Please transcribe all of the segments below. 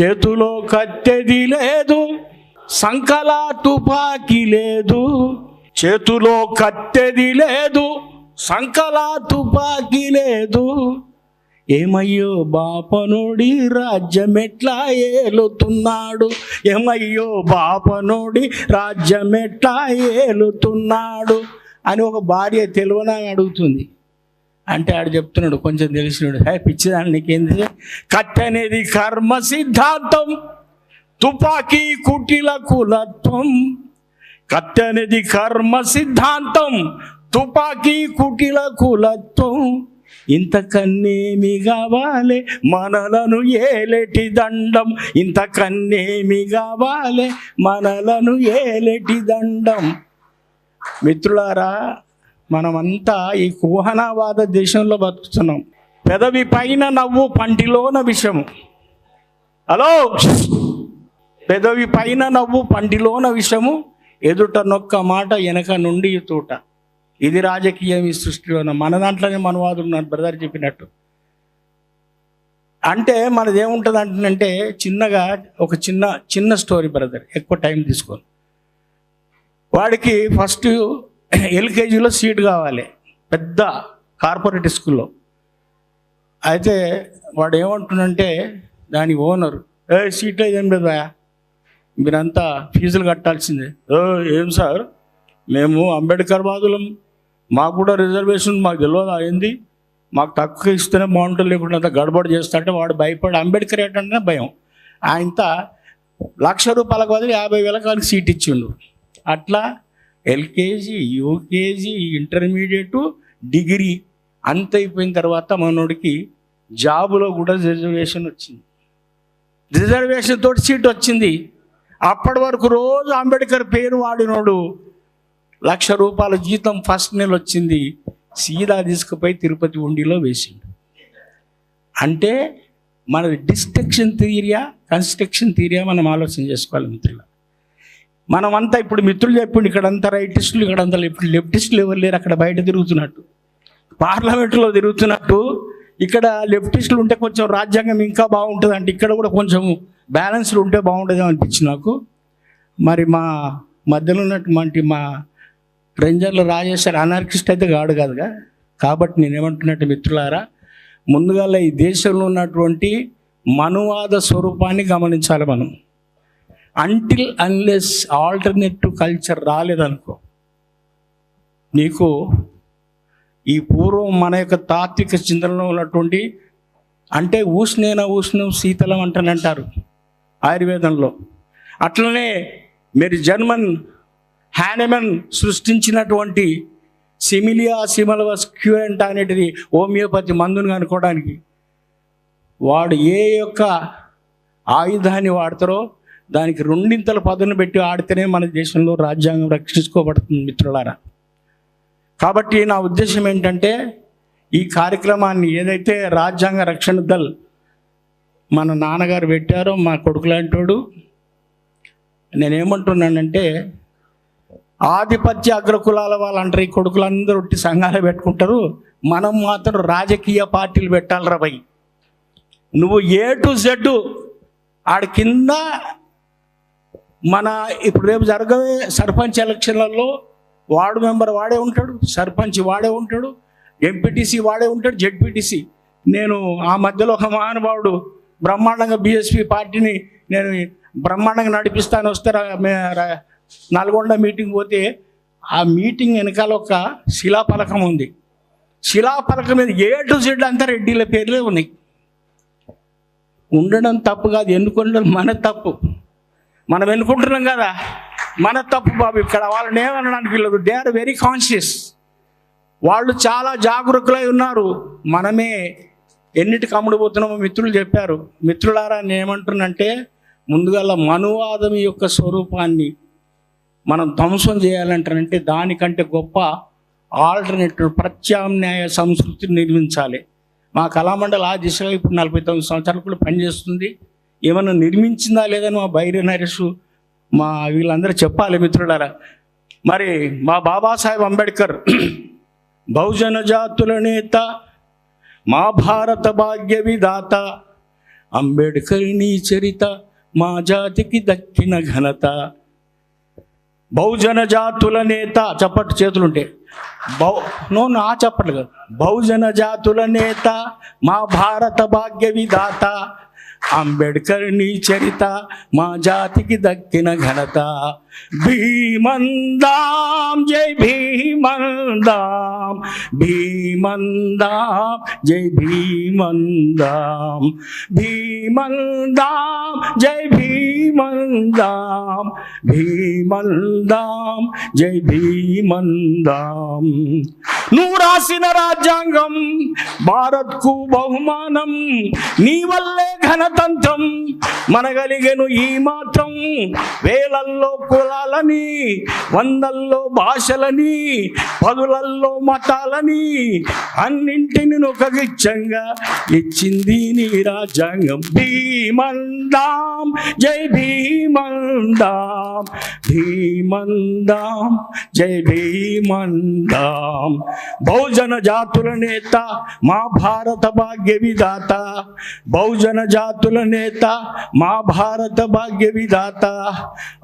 చేతిలో కత్తెది లేదు సంకల తుపాకీ లేదు. చేతిలో కత్తెది లేదు సంకల తుపాకీ లేదు. ఏమయ్యో బాపనుడి రాజ్యమెట్లా ఏలుతున్నాడు? ఏమయ్యో బాపనుడి రాజ్యమెట్లా ఏలుతున్నాడు? అని ఒక భార్య తెలివన అడుగుతుంది. అంటే ఆడు చెప్తున్నాడు కొంచెం తెలిసినాడు హే పిచ్చిదాన్ని నీకేంది? కత్తి అనేది కర్మ సిద్ధాంతం తుపాకీ కుటిల కులత్వం కత్తి అనేది కర్మ సిద్ధాంతం తుపాకీ కుటిల కులత్వం ఇంతకన్నేమి కావాలి? మనలను ఏలెటి దండం? ఇంతకన్నేమి కావాలి? మనలను ఏలెటి దండం? మిత్రులారా మనమంతా ఈ కుహనావాద దేశంలో బతుకుతున్నాం. పెదవి పైన నవ్వు పంటిలోన విషము. హలో? పెదవి పైన నవ్వు పంటిలోన విషము ఎదుట నొక్క మాట వెనక నుండి తూట. ఇది రాజకీయం ఈ సృష్టిలోన మన దాంట్లోనే మనవాదులు ఉన్నారు బ్రదర్ చెప్పినట్టు. అంటే మనది ఏముంటుంది అంటుందంటే చిన్నగా ఒక చిన్న చిన్న స్టోరీ బ్రదర్. ఎక్కువ టైం తీసుకోను. వాడికి ఫస్ట్ ఎల్కేజీలో సీట్ కావాలి. పెద్ద కార్పొరేట్ స్కూల్లో. అయితే వాడు ఏమంటున్నంటే దాని ఓనర్ ఏ సీట్ ఏం లేదా మీరంతా ఫీజులు కట్టాల్సిందే. "ఓ, ఏం సార్? మేము అంబేద్కర్ బాధులం మాకు కూడా రిజర్వేషన్ మాకు తెలియదు అయింది మాకు తక్కువ ఇస్తేనే బాగుంటుంది లేకుండా అంత గడబడి చేస్తుంటే వాడు భయపడి అంబేద్కర్ ఏంటంటే భయం. ఆయనత లక్ష రూపాయలకు బదులు యాభై వేలకు వాళ్ళకి సీట్ ఇచ్చిండు. అట్లా ఎల్కేజీ యూకేజీ ఇంటర్మీడియట్ డిగ్రీ అంత అయిపోయిన తర్వాత మనోడికి జాబులో కూడా రిజర్వేషన్ వచ్చింది. రిజర్వేషన్ తోటి సీట్ వచ్చింది. అప్పటి వరకు రోజు అంబేద్కర్ పేరు వాడినోడు లక్ష రూపాయల జీతం ఫస్ట్ నెల వచ్చింది. సీదా తీసుకుపోయి తిరుపతి ఉండిలో వేసిండు. అంటే మనది డిస్ట్రక్షన్ థియరియా కన్స్ట్రక్షన్ థియరియా మనం ఆలోచన చేసుకోవాలి మిత్రులు మనమంతా ఇప్పుడు మిత్రులు చెప్పిండు ఇక్కడంతా రైటిస్టులు ఇక్కడంతా లెఫ్ట్ లెఫ్టిస్టులు ఎవరు లేరు అక్కడ బయట తిరుగుతున్నట్టు. పార్లమెంట్లో తిరుగుతున్నట్టు ఇక్కడ లెఫ్టిస్టులు ఉంటే కొంచెం రాజ్యాంగం ఇంకా బాగుంటుంది అంటే ఇక్కడ కూడా కొంచెం బ్యాలెన్స్డ్ ఉంటే బాగుంటుంది అనిపించింది నాకు. మరి మా మధ్యలో ఉన్నటువంటి మా రేంజర్లు రాజేశ్వర్ అనార్కిస్ట్ అయితే కాడు కాదుగా. కాబట్టి నేనేమంటున్నట్టు మిత్రులారా ముందుగా ఈ దేశంలో ఉన్నటువంటి మనువాద స్వరూపాన్ని గమనించాలి మనం. అంటిల్ అన్లెస్ ఆల్టర్నేటివ్ కల్చర్ రాలేదనుకో నీకు ఈ పూర్వం మన యొక్క తాత్విక చింతనలో ఉన్నటువంటి అంటే ఊష్ణేన ఊష్ణం శీతలం అంటానంటారు ఆయుర్వేదంలో. అట్లనే మీరు జర్మన్ హ్యానెమన్ సృష్టించినటువంటి సిమిలియా సిమలవస్ క్యూరెంట్ అనేటిది హోమియోపతి మందును కనుక్కోవడానికి వాడు ఏ యొక్క ఆయుధాన్ని వాడతారో దానికి రెండింతల పదును పెట్టి ఆడితేనే మన దేశంలో రాజ్యాంగం రక్షించుకోబడుతుంది మిత్రులారా. కాబట్టి నా ఉద్దేశం ఏంటంటే ఈ కార్యక్రమాన్ని ఏదైతే రాజ్యాంగ రక్షణ దళ్ మన నాన్నగారు పెట్టారో మా కొడుకు లాంటోడు నేనేమంటున్నానంటే ఆధిపత్య అగ్రకులాల వాళ్ళు అంటారు ఈ కొడుకులందరూ ఒట్టి సంఘాలు పెట్టుకుంటారు మనం మాత్రం రాజకీయ పార్టీలు పెట్టాలి భయ్. నువ్వు ఏ టు జెడ్ ఆడి కింద మన ఇప్పుడు రేపు జరగవే సర్పంచ్ ఎలక్షన్లలో వార్డు మెంబర్ వాడే ఉంటాడు సర్పంచ్ వాడే ఉంటాడు ఎంపీటీసీ వాడే ఉంటాడు జెడ్పీటీసీ. నేను ఆ మధ్యలో ఒక మహానుభావుడు బ్రహ్మాండంగా బీఎస్పీ పార్టీని నేను బ్రహ్మాండంగా నడిపిస్తాను వస్తే రా- నల్గొండ మీటింగ్ పోతే ఆ మీటింగ్ వెనకాల ఒక శిలాఫలకం ఉంది. శిలాఫలకం మీద ఏ టు జెడ్ అంతా రెడ్డిల పేర్లే ఉన్నాయి. ఉండడం తప్పు కాదు ఎందుకు ఉండడం మన తప్పు. మనం ఎన్నుకుంటున్నాం కదా? మన తప్పు బాబు ఇక్కడ వాళ్ళని ఏమనడానికి వీళ్ళదు దే ఆర్ వెరీ కాన్షియస్ వాళ్ళు చాలా జాగరూకులై ఉన్నారు. మనమే ఎన్నిటికి అమ్ముడుపోతున్నామో మిత్రులు చెప్పారు. మిత్రులారా నేనేమంటున్నంటే ముందుగా మనువాదం యొక్క స్వరూపాన్ని మనం ధ్వంసం చేయాలంటారంటే దానికంటే గొప్ప ఆల్టర్నేటివ్ ప్రత్యామ్నాయ సంస్కృతిని నిర్మించాలి. మా కళామండలి ఆ దిశగా ఇప్పుడు నలభై తొమ్మిది సంవత్సరాలు కూడా పనిచేస్తుంది. ఏమన్నా నిర్మించిందా లేదని మా బైరి నరేష్? మా వీళ్ళందరూ చెప్పాలి మిత్రులారా. మరి మా బాబాసాహెబ్ అంబేద్కర్ బహుజన జాతుల నేత మా భారత భాగ్య విధాత అంబేడ్కర్ నీ చరిత మా జాతికి దక్కిన ఘనత. బహుజన జాతుల నేత చప్పట్లు చేతులుంటే. బౌ నో నా చప్పట్లు కాదు. బహుజన జాతుల నేత మా భారత భాగ్య విధాత అంబేడ్కర్ నీ చరిత మా జాతికి దక్కిన ఘనత భీమందాం జై భీమందాం భీమందాం జై భీమందాం భీమందాం జై భీమందాం భీమందాం జై భీమందాం నువ్వు రాసిన రాజ్యాంగం భారత్కు బహుమానం నీ వల్లే ఘనతంత్రం మనగలిగను ఈ మాత్రం. వేలల్లో కులాలని వందల్లో భాషలని పదులల్లో మతాలని అన్నింటిని ఒక గిచ్చంగా ఇచ్చింది నీ రాజ్యాంగం. భీమందాం జై భీమందాం భీమందాం జై భీమందాం. బహుజన జాతుల నేత మా భారత భాగ్య విధాత బహుజన జాతుల నేత మా భారత భాగ్య విధాత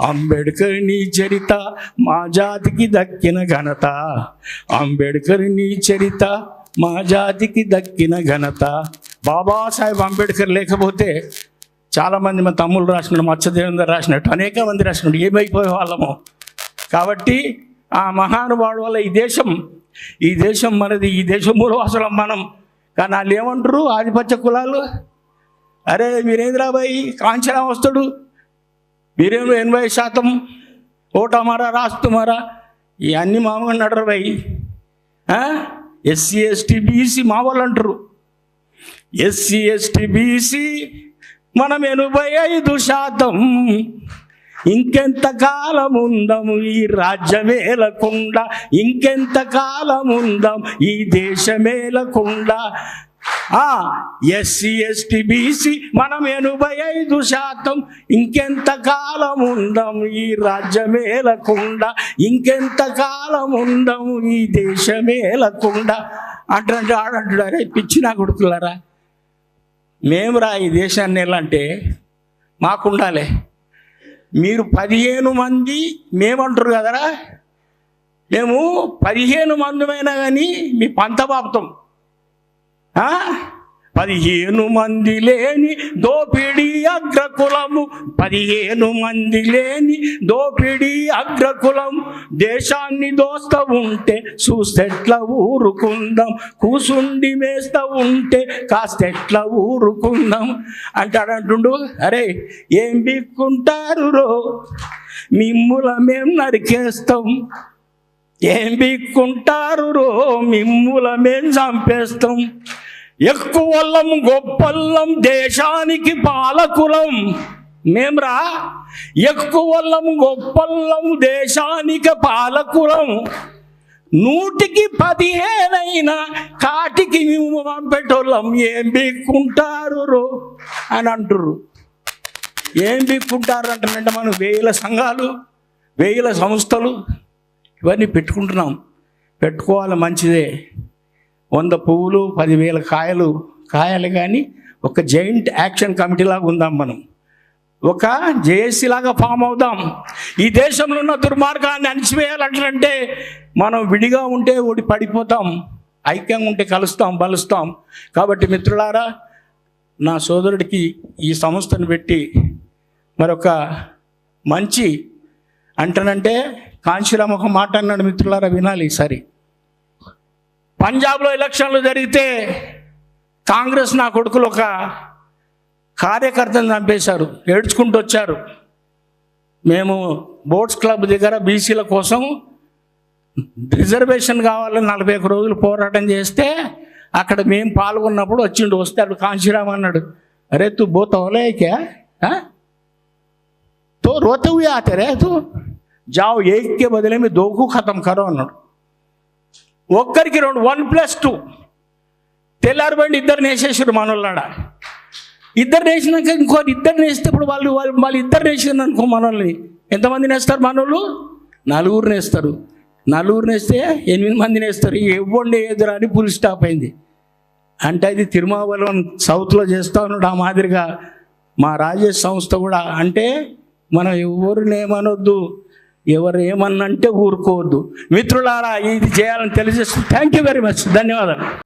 అంబేడ్కర్ నీ చరిత మా జాతికి దక్కిన ఘనత. అంబేడ్కర్ నీ చరిత మా జాతికి దక్కిన ఘనత. బాబాసాహెబ్ అంబేడ్కర్ లేకపోతే చాలామంది మా తమ్ముళ్ళు రాసినట్టు మత్స్యదేవేందర్ రాసినట్టు అనేక మంది రాసినట్టు ఏమైపోయే వాళ్ళము. కాబట్టి ఆ మహానుభావుడు వల్ల ఈ దేశం ఈ దేశం మనది ఈ దేశం మూలవాసులం మనం. కానీ వాళ్ళు ఏమంటారు? ఆధిపత్య కులాలు? అరే వీరేంద్రా బాయ్ కాంచనా వస్తాడు. వీరేమో ఎనభై శాతం ఓటమారా రాస్తుమారా ఇవన్నీ మామూలు నడరు బాయ్. ఎస్సీ ఎస్టీ బీసీ మా వాళ్ళు అంటారు. ఎస్సీ ఎస్టీ బీసీ మనం ఎనభై ఐదు శాతం. ఇంకెంత కాలం ఉందాం ఈ రాజ్యమేలకుండా? ఇంకెంత కాలం ఉందాం ఈ దేశమేలకుండా? ఎస్సీ ఎస్టీ బీసీ మనం ఎనభై ఐదు శాతం. ఇంకెంత కాలం ఉందాం ఈ రాజ్యమేలకుండా? ఇంకెంత కాలం ఉందాం ఈ దేశమేలకుండా? అంటే ఆడంటాడు అరే కొడుతున్నారా కొడుకులారా. మేము రా ఈ దేశాన్ని ఎలాంటే మాకుండాలి. మీరు పదిహేను మంది మేమంటారు కదరా. మేము పదిహేను మందిమైనా కానీ మీ పంత పాపుతాం పదిహేను మంది లేని దోపిడి అగ్రకులము. పదిహేను మంది లేని దోపిడి అగ్రకులం దేశాన్ని దోస్త ఉంటే చూస్తెట్ల ఊరుకుందాం. కూసుండి మేస్త ఉంటే కాస్తెట్ల ఊరుకుందాం. అంటాడంటుండు అరే ఏం బిక్కుంటారు రో మిమ్ముల మేం నరికేస్తాం. ఏం బిక్కుంటారు రో మిమ్ముల మేం చంపేస్తాం. ఎక్కువల్లం గొప్పల్లం దేశానికి పాలకులం. మేమ్రా? ఎక్కువల్లం గొప్పల్లం దేశానికి పాలకులం. నూటికి పదిహేనైనా కాటికి మేము పంపేటోళ్ళం. ఏం బిక్కుంటారు అని అంటుర్రు. ఏం బిక్కుంటారు అంటారంటే మనం వేల సంఘాలు వేల సంస్థలు ఇవన్నీ పెట్టుకుంటున్నాం. పెట్టుకోవాలి మంచిదే. వంద పువ్వులు పదివేల కాయలు కాయలు కానీ ఒక జైంట్ యాక్షన్ కమిటీలాగా ఉందాం మనం. ఒక జేఏసీ లాగా ఫామ్ అవుదాం. ఈ దేశంలో ఉన్న దుర్మార్గాన్ని అణిచివేయాలంటే మనం విడిగా ఉంటే ఓడి పడిపోతాం. ఐక్యంగా ఉంటే కలుస్తాం బలుస్తాం. కాబట్టి మిత్రులారా నా సోదరుడికి ఈ సంస్థను పెట్టి మరొక మంచి అంటనంటే కాంశీరామ్ ఒక మాట అన్నాడు మిత్రులారా వినాలి ఈసారి. పంజాబ్లో ఎలక్షన్లు జరిగితే కాంగ్రెస్ నా కొడుకులు ఒక కార్యకర్తను చంపేశారు ఏడ్చుకుంటూ వచ్చారు. మేము బోట్స్ క్లబ్ దగ్గర బీసీల కోసం రిజర్వేషన్ కావాలని నలభై ఒక రోజులు పోరాటం చేస్తే అక్కడ మేము పాల్గొన్నప్పుడు వచ్చిండు వస్తాడు కాంశీరామ్ అన్నాడు అరే తు బోతవలేకే తో రోతవు ఆతరే తు? జావు ఏకే బదిలేమి దోకు ఖతం కరో అన్నాడు. ఒక్కరికి రెండు వన్ ప్లస్ టూ తెల్లారి బండి ఇద్దరు వేసేసారు మనోళ్ళాడ. ఇద్దరు నేసినాక ఇంకో ఇద్దరు వేస్తే ఇప్పుడు వాళ్ళు వాళ్ళు వాళ్ళు ఇద్దరు నేసారు అనుకో మనోళ్ళని. ఎంతమంది నేస్తారు మనోళ్ళు? నలుగురు నేస్తారు. నలుగురు నేస్తే ఎనిమిది మంది నేస్తారు. ఎవ్వండి ఎదురు అని ఫుల్ స్టాప్ అయింది. అంటే అది తిరుమావలం సౌత్లో చేస్తా ఉన్నాడు ఆ మాదిరిగా మా రాజేష్ సంస్థ కూడా. అంటే మనం ఎవరు నేమనొద్దు ఎవరు ఏమన్నంటే ఊరుకోవద్దు. మిత్రులారా ఇది చేయాలని తెలియజేస్తుంది థ్యాంక్ యూ వెరీ మచ్. ధన్యవాదాలు.